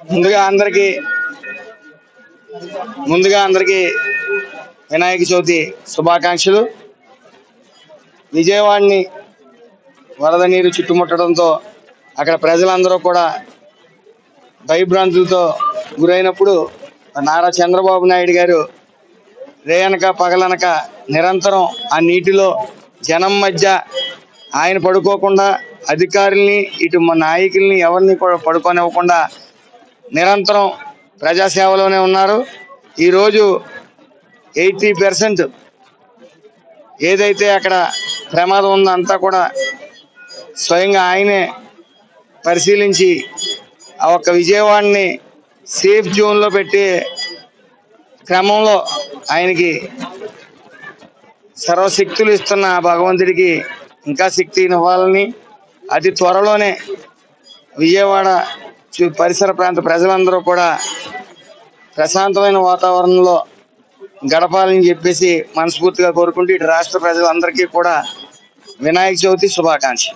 ముందుగా అందరికి ముందుగా అందరికి వినాయక చవితి శుభాకాంక్షలు. విజయవాడని వరద నీరు చుట్టుముట్టడంతో అక్కడ ప్రజలందరూ కూడా భయభ్రాంతులతో గురైనప్పుడు నారా చంద్రబాబు నాయుడు గారు రేయనక పగలనక నిరంతరం ఆ నీటిలో జనం మధ్య ఆయన పడుకోకుండా అధికారుల్ని ఇటు మా నాయకుల్ని ఎవరిని కూడా పడుకోనివ్వకుండా నిరంతరం ప్రజాసేవలోనే ఉన్నారు. ఈరోజు ఎయిటీ పర్సెంట్ ఏదైతే అక్కడ ప్రమాదం ఉందో అంతా కూడా స్వయంగా ఆయనే పరిశీలించి ఆ ఒక్క విజయవాడని సేఫ్ జోన్లో పెట్టే క్రమంలో ఆయనకి సర్వశక్తులు ఇస్తున్న భగవంతుడికి ఇంకా శక్తి ఇవ్వాలని అతి త్వరలోనే విజయవాడ పరిసర ప్రాంత ప్రజలందరూ కూడా ప్రశాంతమైన వాతావరణంలో గడపాలని చెప్పేసి మనస్ఫూర్తిగా కోరుకుంటూ ఇటు రాష్ట్ర ప్రజలందరికీ కూడా వినాయక చవితి శుభాకాంక్షలు.